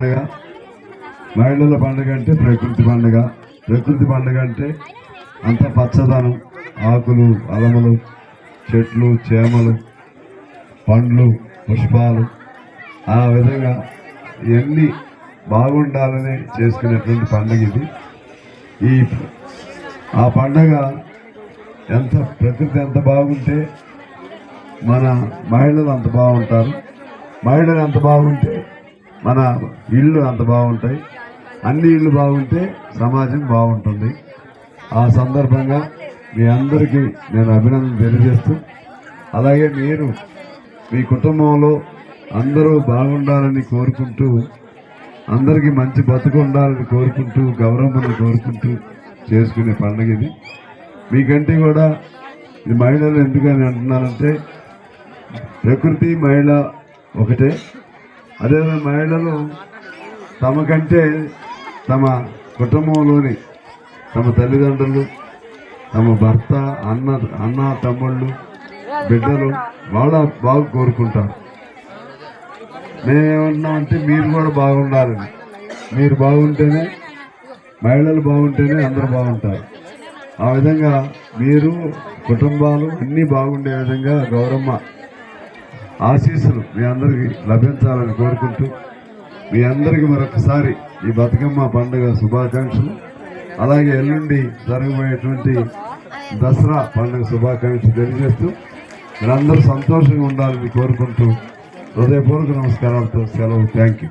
పండుగ. మహిళల పండుగ అంటే ప్రకృతి పండుగ. ప్రకృతి పండుగ అంటే అంత పచ్చదనం. ఆకులు అలములు చెట్లు చేమలు పండ్లు పుష్పాలు. ఆ విధంగా ఇవన్నీ బాగుండాలని చేసుకునేటువంటి పండుగ ఇది. ఈ ఆ పండగ ఎంత ప్రకృతి ఎంత బాగుంటే మన మహిళలు అంత బాగుంటారు. మహిళలు ఎంత బాగుంటే మన ఇళ్ళు అంత బాగుంటాయి. అన్ని ఇళ్ళు బాగుంటే సమాజం బాగుంటుంది. ఆ సందర్భంగా మీ అందరికీ నేను అభినందన తెలియజేస్తూ అలాగే మీరు మీ కుటుంబంలో అందరూ బాగుండాలని కోరుకుంటూ అందరికీ మంచి బతుకు ఉండాలని కోరుకుంటూ గౌరవమును కోరుకుంటూ చేసుకునే పండుగ ఇది. మీకంటే కూడా ఇది మహిళలు ఎందుకని అంటున్నానంటే ప్రకృతి మహిళ ఒకటే. అదే మహిళలు తమకంటే తమ కుటుంబంలోని తమ తల్లిదండ్రులు తమ భర్త అన్న అన్న తమ్ముళ్ళు బిడ్డలు వాళ్ళ బాగా కోరుకుంటారు. మేమేమన్నామంటే మీరు కూడా బాగుండాలని. మీరు బాగుంటేనే మహిళలు బాగుంటేనే అందరూ బాగుంటారు. ఆ విధంగా మీరు కుటుంబాలు అన్నీ బాగుండే విధంగా గౌరమ్మ ఆశీస్సులు మీ అందరికీ లభించాలని కోరుకుంటూ మీ అందరికీ మరొకసారి ఈ బతుకమ్మ పండుగ శుభాకాంక్షలు. అలాగే ఎల్లుండి జరగబోయేటువంటి దసరా పండుగ శుభాకాంక్షలు తెలియజేస్తూ మీరందరూ సంతోషంగా ఉండాలని కోరుకుంటూ హృదయపూర్వక నమస్కారాలతో సెలవు. Thank you